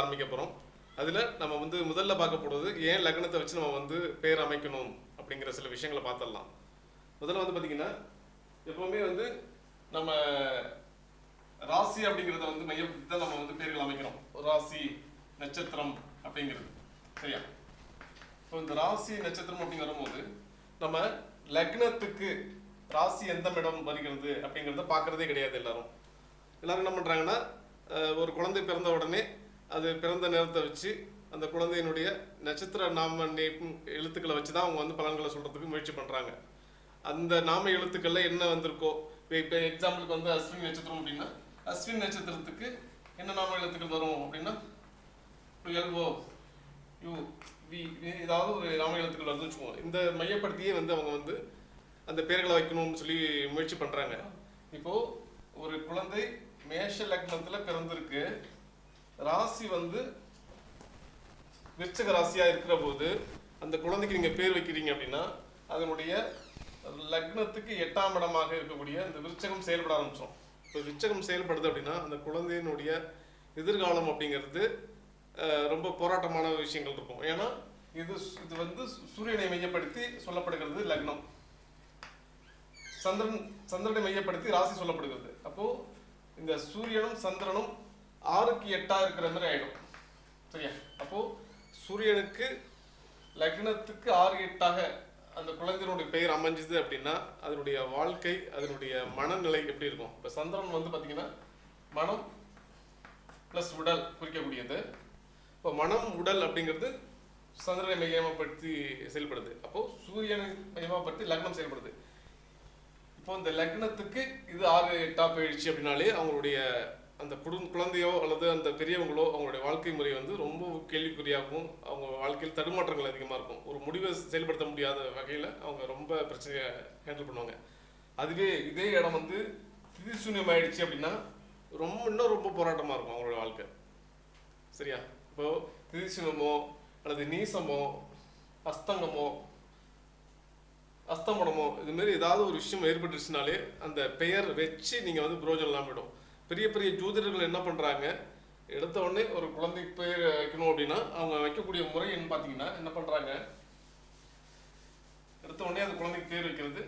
ஆரம்பிக்க போகிறோம் அதில் நம்ம வந்து முதல்ல பார்க்க போகிறது ஏன் லக்னத்தை வச்சு நம்ம வந்து பேர் அமைக்கணும் அப்படிங்கிற சில விஷயங்களை பார்த்துடலாம். முதல்ல வந்து பார்த்திங்கன்னா எப்போவுமே வந்து நம்ம ராசி அப்படிங்கிறத வந்து மையப்படுத்தி தான் நம்ம வந்து பேர்கள் அமைக்கிறோம் ராசி நட்சத்திரம் அப்படிங்கிறது. சரியா? இப்போ இந்த ராசி நட்சத்திரம் அப்படின்னு வரும்போது நம்ம லக்னத்துக்கு ராசி எந்த இடம் வருகிறது அப்படிங்கிறத பார்க்குறதே கிடையாது எல்லாரும். எல்லாரும் என்ன பண்ணுறாங்கன்னா ஒரு குழந்தை பிறந்த உடனே அது பிறந்த நேரத்தை வச்சு அந்த குழந்தையினுடைய நட்சத்திர நாம எழுத்துக்களை வச்சு தான் அவங்க வந்து பலன்களை சொல்கிறதுக்கு முயற்சி பண்ணுறாங்க அந்த நாம எழுத்துக்களில் என்ன வந்திருக்கோ இப்போ எக்ஸாம்பிளுக்கு வந்து அஸ்வின் நட்சத்திரம் அப்படின்னா அஸ்வின் நட்சத்திரத்துக்கு என்ன நாம எழுத்துக்கள் வரும் அப்படின்னா எல்ஓ யூ வி ஏதாவது ஒரு நாம எழுத்துக்கள் வருதுன்னு வச்சுக்கோங்க. இந்த மையப்படுத்தியே வந்து அவங்க வந்து அந்த பேர்களை வைக்கணும்னு சொல்லி முயற்சி பண்ணுறாங்க இப்போது ஒரு குழந்தை மேஷ லக்னத்தில் பிறந்திருக்கு. ராசி வந்து விருச்சக ராசியாக இருக்கிற போது அந்த குழந்தைக்கு நீங்கள் பேர் வைக்கிறீங்க அப்படின்னா அதனுடைய லக்னத்துக்கு எட்டாம் இடமாக இருக்கக்கூடிய இந்த விருச்சகம் செயல்பட ஆரம்பிச்சோம் இப்போ விருச்சகம் செயல்படுது அப்படின்னா அந்த குழந்தையினுடைய எதிர்காலம் அப்படிங்கிறது ரொம்ப போராட்டமான விஷயங்கள் இருக்கும். ஏன்னா இது இது வந்து சு- சூரியனை மையப்படுத்தி சொல்லப்படுகிறது லக்னம். சந்திரன் சந்திரனை மையப்படுத்தி ராசி சொல்லப்படுகிறது. அப்போது இந்த சூரியனும் சந்திரனும் ஆறுக்கு எட்டாக இருக்கிற மாதிரி ஆகிடும் சரியா? அப்போது சூரியனுக்கு லக்னத்துக்கு ஆறு எட்டாக அந்த குழந்தையினுடைய பெயர் அமைஞ்சுது அப்படின்னா அதனுடைய வாழ்க்கை அதனுடைய மனநிலை எப்படி இருக்கும்? இப்போ சந்திரன் வந்து பார்த்தீங்கன்னா மனம் ப்ளஸ் உடல் குறிக்கக்கூடியது. இப்போ மனம் உடல் அப்படிங்கிறது சந்திரனை மையமப்படுத்தி செயல்படுது. அப்போது சூரியனை மையமாப்படுத்தி லக்னம் செயல்படுது. இப்போ இந்த லக்னத்துக்கு இது ஆறு எட்டாக போயிடுச்சு அப்படின்னாலே அவங்களுடைய அந்த குடும் குழந்தையோ அல்லது அந்த பெரியவங்களோ அவங்களுடைய வாழ்க்கை முறை வந்து ரொம்ப கேள்விக்குறியாகவும் அவங்க வாழ்க்கையில் தடுமாற்றங்கள் அதிகமாக இருக்கும். ஒரு முடிவை செயல்படுத்த முடியாத வகையில் அவங்க ரொம்ப பிரச்சனையை ஹேண்டில் பண்ணுவாங்க. அதுவே இதே இடம் வந்து திதிசூன்யம் ஆயிடுச்சு அப்படின்னா ரொம்ப இன்னும் ரொம்ப போராட்டமாக இருக்கும் அவங்களோட வாழ்க்கை. சரியா? இப்போ திதிசூனமோ அல்லது நீசமோ அஸ்தங்கமோ அஸ்தமனமோ இதுமாரி ஏதாவது ஒரு விஷயம் ஏற்பட்டுருச்சுனாலே அந்த பெயர் வச்சு நீங்கள் வந்து புரோஜனம் இல்லாமல் போயிடும். பெரிய பெரிய ஜோதிடர்கள் என்ன பண்ணுறாங்க எடுத்த உடனே ஒரு குழந்தை பேர் வைக்கணும் அப்படின்னா அவங்க வைக்கக்கூடிய முறை என்ன பார்த்தீங்கன்னா என்ன பண்ணுறாங்க எடுத்த உடனே அந்த குழந்தைக்கு பேர் வைக்கிறது.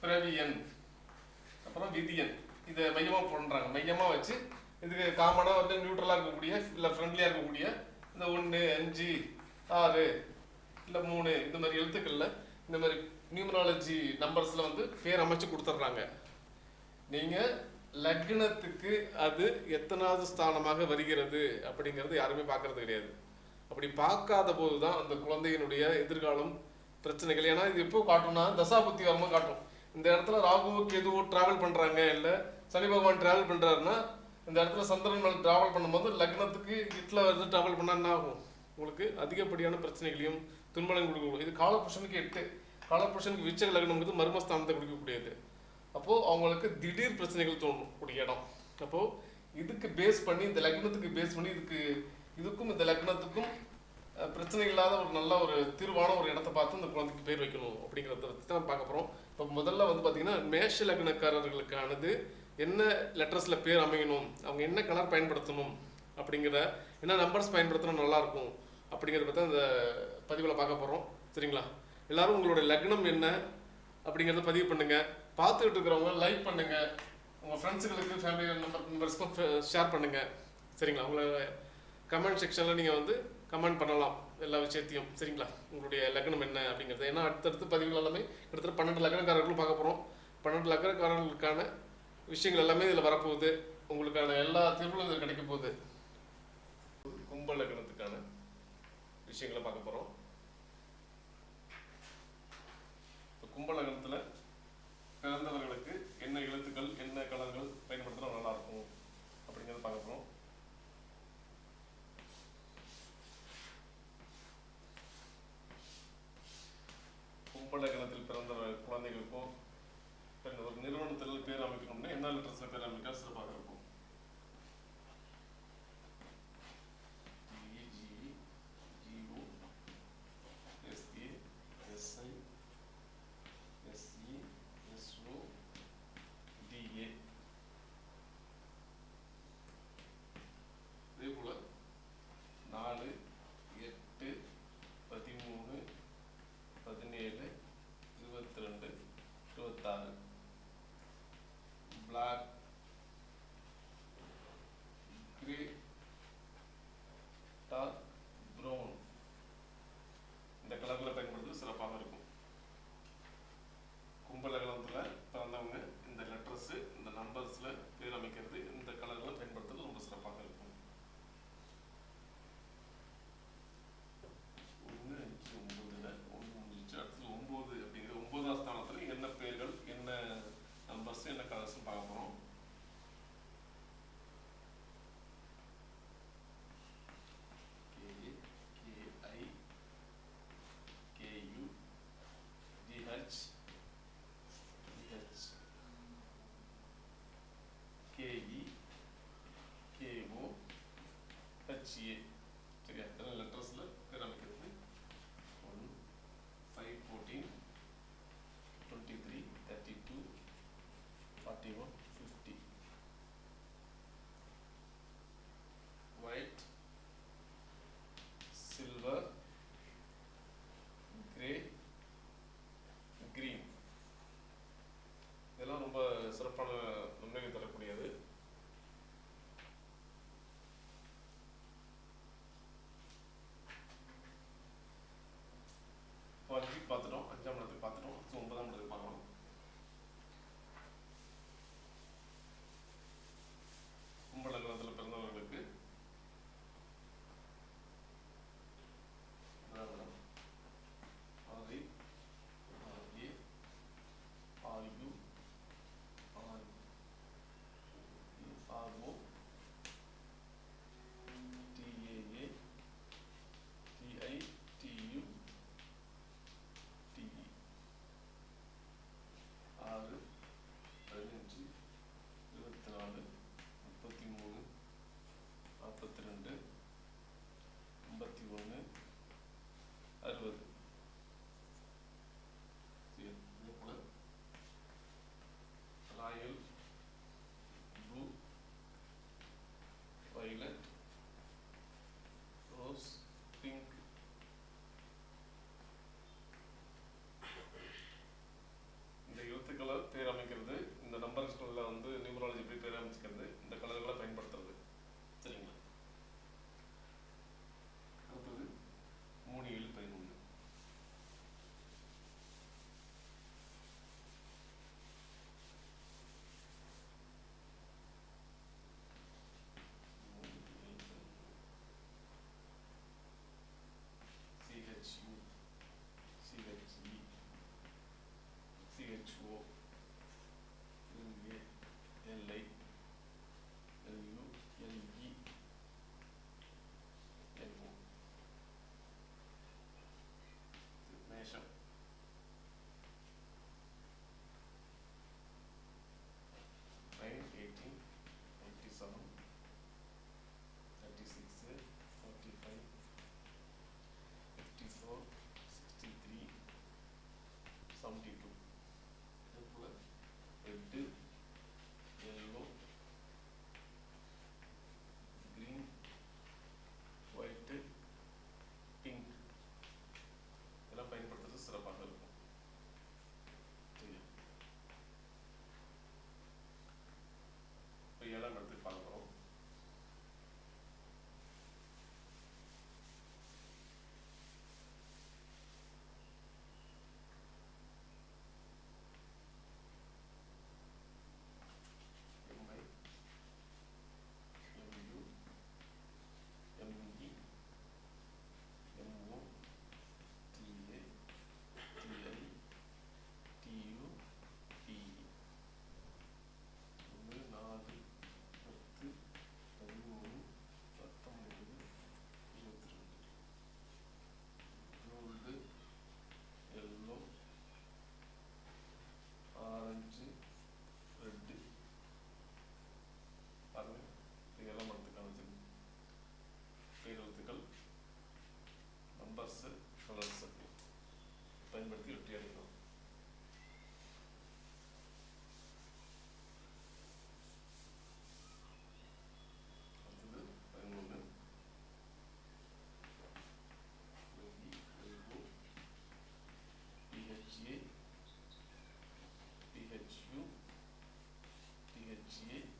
பிறவியன் அப்புறம் விதியன் இதை மையமாக பண்ணுறாங்க மையமாக வச்சு இதுக்கு காமனாக வந்து நியூட்ரலாக இருக்கக்கூடிய இல்லை ஃப்ரெண்ட்லியாக இருக்கக்கூடிய இந்த ஒன்று அஞ்சு ஆறு இல்லை மூணு இந்த மாதிரி எழுத்துக்களில் இந்த மாதிரி நியூமராலஜி நம்பர்ஸில் வந்து பேர் அமைச்சு கொடுத்துட்றாங்க. நீங்கள் லக்னத்துக்கு அது எத்தனாவது ஸ்தானமாக வருகிறது அப்படிங்கிறது யாருமே பார்க்கறது கிடையாது. அப்படி பார்க்காத போது தான் அந்த குழந்தையினுடைய எதிர்காலம் பிரச்சனைகள். ஏன்னா இது எப்போ காட்டும்னா தசாபுத்தி வரும்போது காட்டும். இந்த இடத்துல ராகுவுக்கு எதுவும் டிராவல் பண்றாங்க. இல்ல சனி பகவான் டிராவல் பண்றாருன்னா இந்த இடத்துல சந்திரன் மேல டிராவல் பண்ணும்போது லக்னத்துக்கு இட்ல வந்து டிராவல் பண்ணா என்ன ஆகும்? உங்களுக்கு அதிகப்படியான பிரச்சனைகளையும் துன்பங்களையும் கொடுக்கக்கூடும் இது காலபுருஷனுக்கு எட்டு. காலபுருஷனுக்கு விச்சக லக்னம்ங்கிறது மர்மஸ்தானத்தை கொடுக்கக்கூடியது. அப்போது அவங்களுக்கு திடீர் பிரச்சனைகள் தோணும் கூடிய இடம். அப்போது இதுக்கு பேஸ் பண்ணி இந்த லக்னத்துக்கு பேஸ் பண்ணி இதுக்கு இதுக்கும் இந்த லக்னத்துக்கும் பிரச்சனை இல்லாத ஒரு நல்ல ஒரு தீர்வான ஒரு இடத்த பார்த்து இந்த குழந்தைக்கு பேர் வைக்கணும் அப்படிங்கிறத பற்றி தான் பார்க்க போகிறோம் இப்போ முதல்ல வந்து பார்த்தீங்கன்னா மேஷ லக்னக்காரர்களுக்கானது என்ன லெட்டர்ஸில் பேர் அமையணும் அவங்க என்ன கலர் பயன்படுத்தணும் அப்படிங்கிற என்ன நம்பர்ஸ் பயன்படுத்தினா நல்லா இருக்கும் அப்படிங்கிறத பற்றி அந்த பதிவில் பார்க்க போகிறோம் சரிங்களா? எல்லாரும் உங்களுடைய லக்னம் என்ன அப்படிங்கிறத பதிவு பண்ணுங்கள் பார்த்துக்கிட்டு இருக்கிறவங்க லைக் பண்ணுங்க. உங்கள் ஃப்ரெண்ட்ஸுகளுக்கு ஃபேமிலி நம்பர் மெம்பர்ஸ்க்கும் ஷேர் பண்ணுங்க. சரிங்களா? உங்களை கமெண்ட் செக்ஷனில் நீங்கள் வந்து கமெண்ட் பண்ணலாம் எல்லா விஷயத்தையும். சரிங்களா? உங்களுடைய லக்னம் என்ன அப்படிங்கிறது. ஏன்னா அடுத்தடுத்து பதிவுகள் எல்லாமே கிட்டத்தட்ட பன்னெண்டு லக்னக்காரர்களும் பார்க்க போகிறோம் பன்னெண்டு லக்னக்காரர்களுக்கான விஷயங்கள் எல்லாமே இதில் வரப்போகுது. உங்களுக்கான எல்லா தீர்வுகளும் இதில் கிடைக்க போகுது. கும்ப லக்னத்துக்கான விஷயங்களை பார்க்க போகிறோம் கும்ப லக்னத்தில் பிறந்தவர்களுக்கு என்ன எழுத்துக்கள் என்ன கலர்கள் பயன்படுத்தினா நல்லா இருக்கும் அப்படிங்கிறத பார்க்க போகிறோம் கும்பலகணத்தில் பிறந்த குழந்தைகளுக்கும் ஒரு நிறுவனத்தில் பேர் அமைக்கணும்னா என்ன லெட்டர்ஸ்ல பேர் அமைக்க சிறப்பாக இருக்கும். see it She